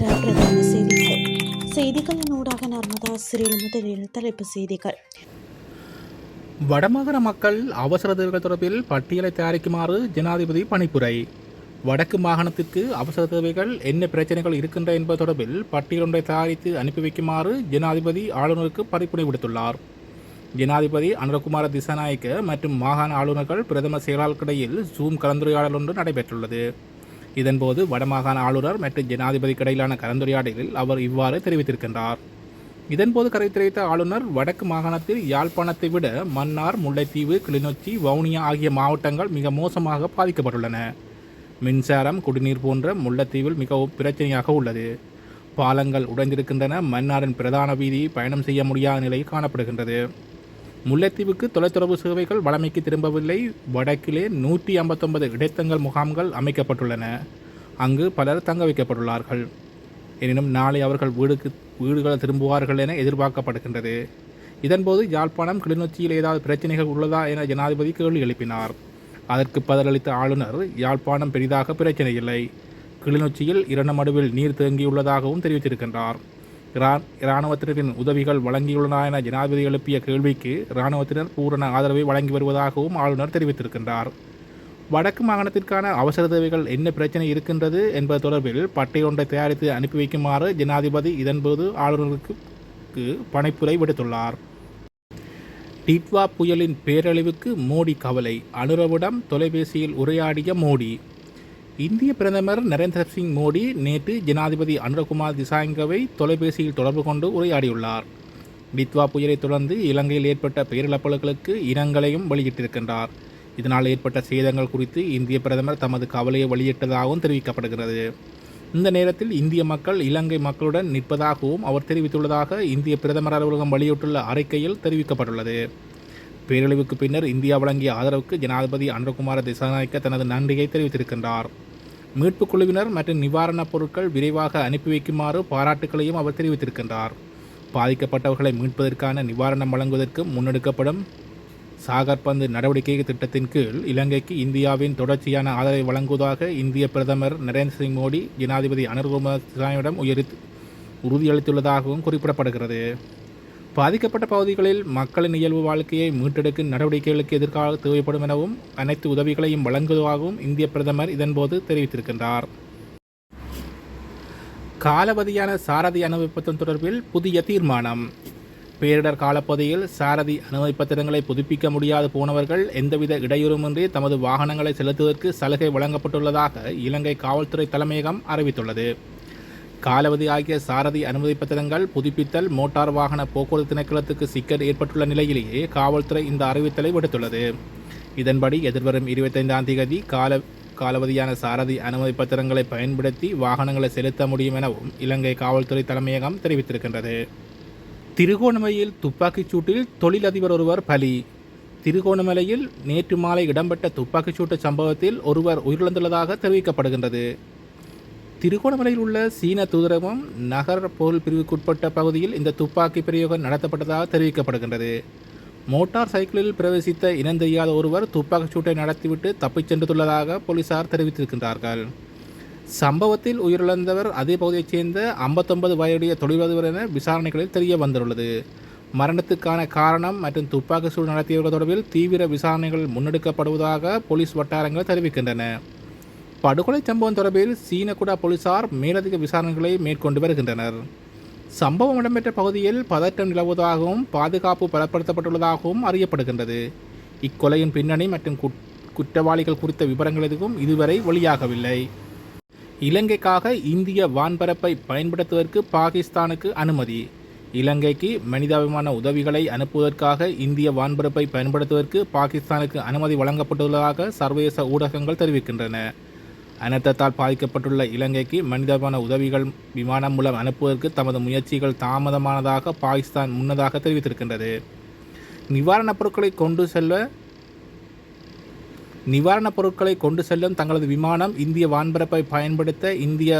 நேர பிரதான செய்திகள். செய்திகளின் ஊடாக நர்மதா சிறில் முதலில் தலைப்பு செய்திகள். வடமாகாண மக்கள் அவசர தேவைகள் தொடர்பில் பட்டியலை தயாரிக்குமாறு ஜனாதிபதி பணிப்புரை. வடக்கு மாகாணத்திற்கு அவசர தேவைகள் என்ன பிரச்சனைகள் இருக்கின்ற என்பது தொடர்பில் பட்டியல் ஒன்றை தயாரித்து அனுப்பி வைக்குமாறு ஜனாதிபதி ஆளுநருக்கு பரிப்புரை விடுத்துள்ளார். ஜனாதிபதி அனுரகுமார திசாநாயக்க மற்றும் மாகாண ஆளுநர்கள் பிரதம செயலாளர்களிடையில் ஜூம் கலந்துரையாடல் ஒன்று நடைபெற்றுள்ளது. இதன்போது வடமாகாண ஆளுநர் மற்றும் ஜனாதிபதிக்கு இடையிலான கலந்துரையாடலில் அவர் இவ்வாறு தெரிவித்திருக்கின்றார். இதன்போது கருத்து தெரிவித்த ஆளுநர் வடக்கு மாகாணத்தில் யாழ்ப்பாணத்தை விட மன்னார் முல்லைத்தீவு கிளிநொச்சி வவுனியா ஆகிய மாவட்டங்கள் மிக மோசமாக பாதிக்கப்பட்டுள்ளன. மின்சாரம் குடிநீர் போன்ற முல்லைத்தீவில் மிகவும் பிரச்சனையாக உள்ளது. பாலங்கள் உடைந்திருக்கின்றன. மன்னாரின் பிரதான வீதி பயணம் செய்ய முடியாத நிலை காணப்படுகின்றது. முல்லைத்தீவுக்கு தொலைத்தொடர்பு சேவைகள் வழமைக்கு திரும்பவில்லை. வடக்கிலே நூற்றி ஐம்பத்தொன்பது இடைத்தங்கள் முகாம்கள் அமைக்கப்பட்டுள்ளன. அங்கு பலர் தங்க வைக்கப்பட்டுள்ளார்கள். எனினும் நாளை அவர்கள் வீடுக்கு வீடுகள் திரும்புவார்கள் என எதிர்பார்க்கப்படுகின்றது. இதன்போது யாழ்ப்பாணம் கிளிநொச்சியில் ஏதாவது பிரச்சனைகள் உள்ளதா என ஜனாதிபதி கேள்வி எழுப்பினார். அதற்கு பதிலளித்த ஆளுநர் யாழ்ப்பாணம் பெரிதாக பிரச்சனை இல்லை. கிளிநொச்சியில் இரண்டு மடுவில் நீர் தேங்கியுள்ளதாகவும் தெரிவித்திருக்கின்றார். இரான் இராணுவத்தினரின் உதவிகள் வழங்கியுள்ளன என ஜனாதிபதி எழுப்பிய கேள்விக்கு இராணுவத்தினர் பூரண ஆதரவை வழங்கி வருவதாகவும் ஆளுநர் தெரிவித்திருக்கின்றார். வடக்கு மாகாணத்திற்கான அவசர தேவைகள் என்ன பிரச்சனை இருக்கின்றது என்பது தொடர்பில் பட்டியலொன்றை தயாரித்து அனுப்பி வைக்குமாறு ஜனாதிபதி இதன்போது ஆளுநருக்கு பணிப்புரை விடுத்துள்ளார். டிட்வா புயலின் பேரழிவுக்கு மோடி கவலை அனுரவிடம் தொலைபேசியில் உரையாடிய மோடி இந்திய பிரதமர் நரேந்திர சிங் மோடி நேற்று ஜனாதிபதி அனுரகுமார் திசாங்கவை தொலைபேசியில் தொடர்பு கொண்டு உரையாடியுள்ளார். டித்வா புயலை தொடர்ந்து இலங்கையில் ஏற்பட்ட பேரிழப்புகளுக்கு இனங்களையும் வெளியிட்டிருக்கின்றார். இதனால் ஏற்பட்ட சேதங்கள் குறித்து இந்திய பிரதமர் தமது கவலையை வெளியிட்டதாகவும் தெரிவிக்கப்படுகிறது. இந்த நேரத்தில் இந்திய மக்கள் இலங்கை மக்களுடன் நிற்பதாகவும் அவர் தெரிவித்துள்ளதாக இந்திய பிரதமர் அலுவலகம் வெளியிட்டுள்ள அறிக்கையில் தெரிவிக்கப்பட்டுள்ளது. பேரழிவுக்கு பின்னர் இந்தியா வழங்கிய ஆதரவுக்கு ஜனாதிபதி அன்றகுமார திசாநாயக்க தனது நன்றியை தெரிவித்திருக்கின்றார். மீட்புக் குழுவினர் மற்றும் நிவாரணப் பொருட்கள் விரைவாக அனுப்பி வைக்குமாறு பாராட்டுக்களையும் அவர் தெரிவித்திருக்கின்றார். பாதிக்கப்பட்டவர்களை மீட்பதற்கான நிவாரணம் வழங்குவதற்கு முன்னெடுக்கப்படும் சாகர்பந்து நடவடிக்கை திட்டத்தின் கீழ் இலங்கைக்கு இந்தியாவின் தொடர்ச்சியான ஆதரவை வழங்குவதாக இந்திய பிரதமர் நரேந்திர சிங் மோடி ஜனாதிபதி அனுர்குமார் திசானிடம் உயரி உறுதியளித்துள்ளதாகவும் குறிப்பிடப்படுகிறது. பாதிக்கப்பட்ட பகுதிகளில் மக்களின் இயல்பு வாழ்க்கையை மீட்டெடுக்கும் நடவடிக்கைகளுக்கு எதிர்கால தேவைப்படும் எனவும் அனைத்து உதவிகளையும் வழங்குவதாகவும் இந்திய பிரதமர் இதன்போது தெரிவித்திருக்கின்றார். காலவதியான சாரதி அனுமதிப்பத்தம் தொடர்பில் புதிய தீர்மானம். பேரிடர் காலப்பகுதியில் சாரதி அனுமதி பத்திரங்களை புதுப்பிக்க முடியாது போனவர்கள் எந்தவித இடையூறுமின்றி தமது வாகனங்களை செலுத்துவதற்கு சலுகை வழங்கப்பட்டுள்ளதாக இலங்கை காவல்துறை தலைமையகம் அறிவித்துள்ளது. காலவதி ஆகிய சாரதி அனுமதி பத்திரங்கள் புதுப்பித்தல் மோட்டார் வாகன போக்குவரத்து திணைக்களத்துக்கு சிக்கல் ஏற்பட்டுள்ள நிலையிலேயே காவல்துறை இந்த அறிவித்தலை விடுத்துள்ளது. இதன்படி எதிர்வரும் இருபத்தைந்தாம் தேதி கால காலவதியான சாரதி அனுமதி பத்திரங்களை பயன்படுத்தி வாகனங்களை செலுத்த முடியும் எனவும் இலங்கை காவல்துறை தலைமையகம் தெரிவித்திருக்கின்றது. திருகோணமலையில் துப்பாக்கிச் சூட்டில் தொழிலதிபர் ஒருவர் பலி. திருகோணமலையில் நேற்று மாலை இடம்பெற்ற துப்பாக்கிச் சூட்டு சம்பவத்தில் ஒருவர் உயிரிழந்துள்ளதாக தெரிவிக்கப்படுகின்றது. திருகோணமலையில் உள்ள சீன தூதரகம் நகர் பொருள் பிரிவுக்குட்பட்ட பகுதியில் இந்த துப்பாக்கி பிரயோகம் நடத்தப்பட்டதாக தெரிவிக்கப்படுகின்றது. மோட்டார் சைக்கிளில் பிரவேசித்த இனந்தெரியாத ஒருவர் துப்பாக்கிச் சூட்டை நடத்திவிட்டு தப்பிச் சென்றுள்ளதாக போலீசார் தெரிவித்திருக்கின்றார்கள். சம்பவத்தில் உயிரிழந்தவர் அதே பகுதியைச் சேர்ந்த ஐம்பத்தொன்பது வயதுடைய தொழிலதிபர் என விசாரணைகளில் தெரிய வந்துள்ளது மரணத்துக்கான காரணம் மற்றும் துப்பாக்கி சூடு நடத்தியவர்கள் தொடர்பில் தீவிர விசாரணைகள் முன்னெடுக்கப்படுவதாக போலீஸ் வட்டாரங்கள் தெரிவிக்கின்றன. படுகொலை சம்பவம் தொடர்பில் சீனகுடா போலீசார் மேலதிக விசாரணைகளை மேற்கொண்டு வருகின்றனர். சம்பவம் இடம்பெற்ற பகுதியில் பதற்றம் நிலவுவதாகவும் பாதுகாப்பு பலப்படுத்தப்பட்டுள்ளதாகவும் அறியப்படுகின்றது. இக்கொலையின் பின்னணி மற்றும் குட்- குற்றவாளிகள் குறித்த விவரங்கள் எதுவும் இதுவரை வெளியாகவில்லை. இலங்கைக்காக இந்திய வான்பரப்பை பயன்படுத்துவதற்கு பாகிஸ்தானுக்கு அனுமதி. இலங்கைக்கு மனிதாபிமான உதவிகளை அனுப்புவதற்காக இந்திய வான்பரப்பை பயன்படுத்துவதற்கு பாகிஸ்தானுக்கு அனுமதி வழங்கப்பட்டுள்ளதாக சர்வதேச ஊடகங்கள் தெரிவிக்கின்றன. அனர்த்தத்தால் பாதிக்கப்பட்டுள்ள இலங்கைக்கு மனிதமான உதவிகள் விமானம் மூலம் அனுப்புவதற்கு தமது முயற்சிகள் தாமதமானதாக பாகிஸ்தான் முன்னதாக தெரிவித்திருக்கின்றது. நிவாரணப் பொருட்களை கொண்டு செல்ல நிவாரணப் பொருட்களை கொண்டு செல்லும் தங்களது விமானம் இந்திய வான்பரப்பை பயன்படுத்த இந்திய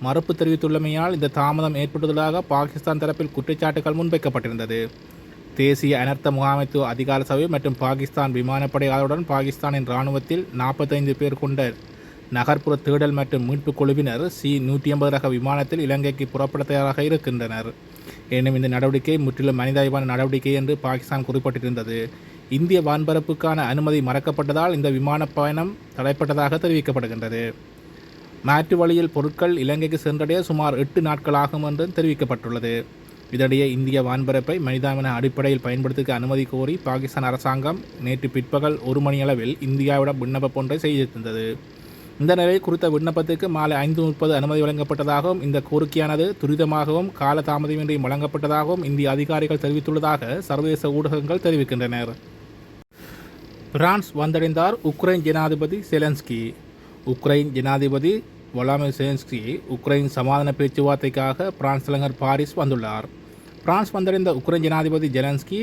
மறுப்பு தெரிவித்துள்ளமையால் இந்த தாமதம் ஏற்பட்டுள்ளதாக பாகிஸ்தான் தரப்பில் குற்றச்சாட்டுகள் முன்வைக்கப்பட்டிருந்தது. தேசிய அனர்த்த முகாமைத்துவ அதிகார சபை மற்றும் பாகிஸ்தான் விமானப்படை ஆதரவுடன் பாகிஸ்தானின் இராணுவத்தில் நாற்பத்தைந்து பேர் கொண்ட நகர்ப்புற தேடல் மற்றும் மீட்புக் குழுவினர் சி நூற்றி ஐம்பது ரக விமானத்தில் இலங்கைக்கு புறப்பட தயாராக இருக்கின்றனர். எனினும் இந்த நடவடிக்கை முற்றிலும் மனிதாய்வான நடவடிக்கை என்று பாகிஸ்தான் குறிப்பிட்டிருந்தது. இந்திய வான்பரப்புக்கான அனுமதி மறக்கப்பட்டதால் இந்த விமான பயணம் தடைப்பட்டதாக தெரிவிக்கப்படுகின்றது. மாற்று வழியில் பொருட்கள் இலங்கைக்கு சென்றடைய சுமார் எட்டு நாட்கள் ஆகும் தெரிவிக்கப்பட்டுள்ளது. இதனிடையே இந்திய வான்பரப்பை மனிதாபிமான அடிப்படையில் பயன்படுத்திக்க அனுமதி கோரி பாகிஸ்தான் அரசாங்கம் நேற்று பிற்பகல் ஒரு மணியளவில் இந்தியாவிடம் விண்ணப்பம் ஒன்றை செய்திருந்தது. இந்த நிலையில் குறித்த விண்ணப்பத்துக்கு மாலை ஐந்து முப்பது அனுமதி வழங்கப்பட்டதாகவும் இந்த கோரிக்கையானது துரிதமாகவும் காலதாமதமின்றி வழங்கப்பட்டதாகவும் இந்திய அதிகாரிகள் தெரிவித்துள்ளதாக சர்வதேச ஊடகங்கள் தெரிவிக்கின்றனர். பிரான்ஸ் வந்தடைந்தார் உக்ரைன் ஜனாதிபதி செலன்ஸ்கி. உக்ரைன் ஜனாதிபதி வொலாமிர் செலன்ஸ்கி உக்ரைன் சமாதான பேச்சுவார்த்தைக்காக பிரான்ஸ் தலைநகர் பாரிஸ் வந்துள்ளார். பிரான்ஸ் வந்தடைந்த உக்ரைன் ஜனாதிபதி ஜெலன்ஸ்கி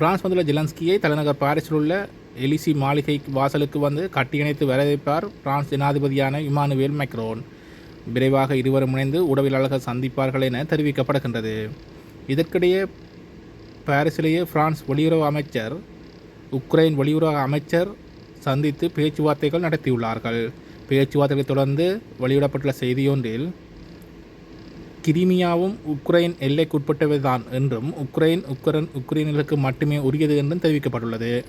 பிரான்ஸ் வந்துள்ள ஜெலன்ஸ்கியை தலைநகர் பாரிஸில் உள்ள எலிசி மாளிகை வாசலுக்கு வந்து கட்டியணைத்து வரவேற்பார் பிரான்ஸ் ஜனாதிபதியான இமானுவேல் மெக்ரோன். விரைவாக இருவரும் இணைந்து உடவியலாளர்கள் சந்திப்பார்கள் என தெரிவிக்கப்படுகின்றது. இதற்கிடையே பாரிஸிலேயே பிரான்ஸ் வெளியுறவு அமைச்சர் உக்ரைன் வெளியுறவு அமைச்சர் சந்தித்து பேச்சுவார்த்தைகள் நடத்தியுள்ளார்கள். பேச்சுவார்த்தைகளை தொடர்ந்து வெளியிடப்பட்டுள்ள செய்தியொன்றில் கிரிமியாவும் உக்ரைன் எல்லைக்குட்பட்டவைதான் என்றும் உக்ரைன் உக்ரைன் உக்ரைனிற்கு மட்டுமே உரியது என்றும் தெரிவிக்கப்பட்டுள்ளது.